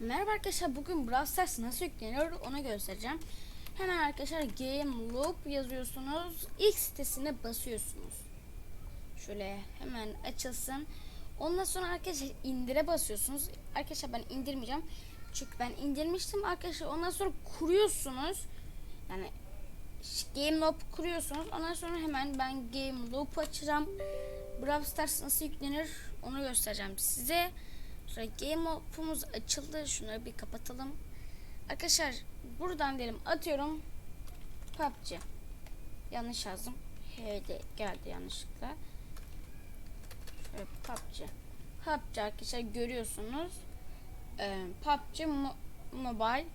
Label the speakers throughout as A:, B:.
A: Merhaba arkadaşlar bugün Brawl Stars nasıl yükleniyor onu göstereceğim. Hemen arkadaşlar Game Loop yazıyorsunuz. İlk sitesine basıyorsunuz. Şöyle hemen açılsın. Ondan sonra arkadaşlar indire basıyorsunuz. Arkadaşlar ben indirmeyeceğim. Çünkü ben indirmiştim arkadaşlar. Ondan sonra kuruyorsunuz. Yani Game Loop kuruyorsunuz. Ondan sonra hemen ben Game Loop açacağım. Brawl Stars nasıl yüklenir onu göstereceğim size. Sonra Game Loop'umuz açıldı. Şunları bir kapatalım. Arkadaşlar buradan diyelim atıyorum PUBG. Yanlış yazdım. H'de geldi yanlışlıkla. Şöyle PUBG. PUBG arkadaşlar görüyorsunuz. Ee, PUBG Mo- Mobile.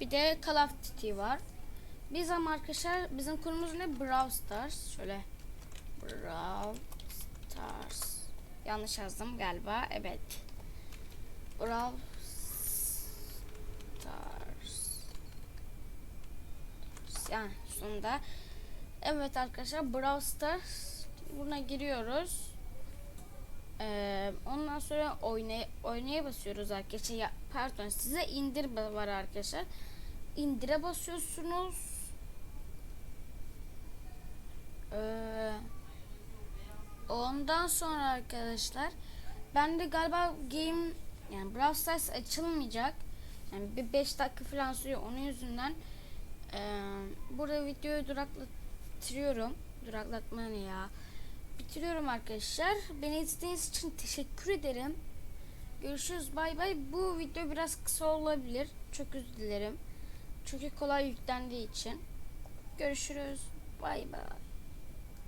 A: Bir de Call of Duty var. Biz ama arkadaşlar bizim konumuz ne? Brawl Stars. Şöyle Brawl Stars. Yanlış yazdım galiba. Evet. Brawl Stars. Yani sonunda. Evet arkadaşlar Brawl Stars. Buna giriyoruz. Ee, ondan sonra oynay oynaya basıyoruz arkadaşlar. Ya, pardon size indir var arkadaşlar. İndire basıyorsunuz. Ee, ondan sonra arkadaşlar ben de galiba game Brawl Stars açılmayacak. Yani bir 5 dakika falan sürüyor onun yüzünden. Ee, burada videoyu duraklatıyorum. Duraklatma ne ya? Bitiriyorum arkadaşlar. Beni izlediğiniz için teşekkür ederim. Görüşürüz bay bay. Bu video biraz kısa olabilir. Çok özür dilerim. Çünkü kolay yüklendiği için. Görüşürüz. Bay bay.